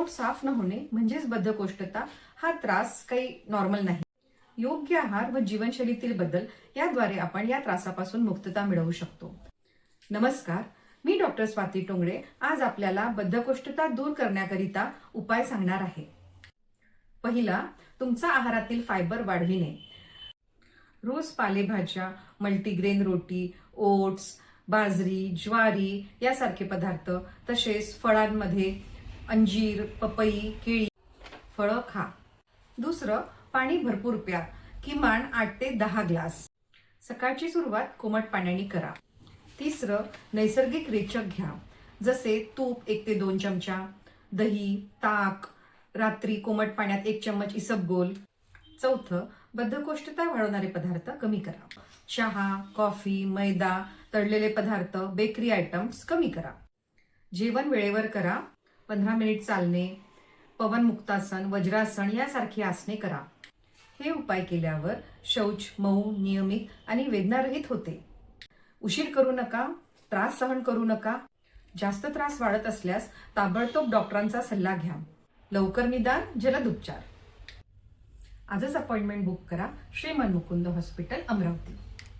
पोट साफ न होणे म्हणजेच बद्धकोष्ठता हा त्रास काही नॉर्मल नाही. योग्य आहार व जीवनशैलीतील बदल याद्वारे आपण या त्रासापासून मुक्तता मिळवू शकतो. नमस्कार मी डॉक्टर स्वाती टोंगडे आज आपल्याला बद्धकोष्ठता दूर करण्याकरिता उपाय सांगणार आहे. पहिला तुमचा आहारातील फायबर वाढविणे. रोज पालेभाज्या मल्टीग्रेन रोटी ओट्स बाजरी ज्वारी यासारखे पदार्थ तसेच फळांमध्ये अंजीर पपई केळी. फळं खा. दुसरं पाणी भरपूर प्या. किमान आठ ते दहा ग्लास. सकाळची सुरुवात कोमट पाण्याने करा. तिसरं नैसर्गिक रेचक घ्या. जसे तूप एक ते दोन चमचा दही ताक रात्री कोमट पाण्यात एक चम्मच इसबगोल चौथं बद्धकोष्ठता वाढवणारे पदार्थ कमी करा. चहा कॉफी मैदा तळलेले पदार्थ बेकरी आयटम्स कमी करा. जेवण वेळेवर करा. पंधरा मिनिट चालणे पवन मुक्तासन वज्रासन यासारखी आसने करा. हे उपाय केल्यावर शौच मऊ नियमित आणि वेदनारहित होते. उशीर करू नका त्रास सहन करू नका. जास्त त्रास वाढत असल्यास ताबडतोब डॉक्टरांचा सल्ला घ्या. लवकर निदान जलद उपचार. आजच अपॉइंटमेंट बुक करा. श्रीमन मुकुंद हॉस्पिटल अमरावती.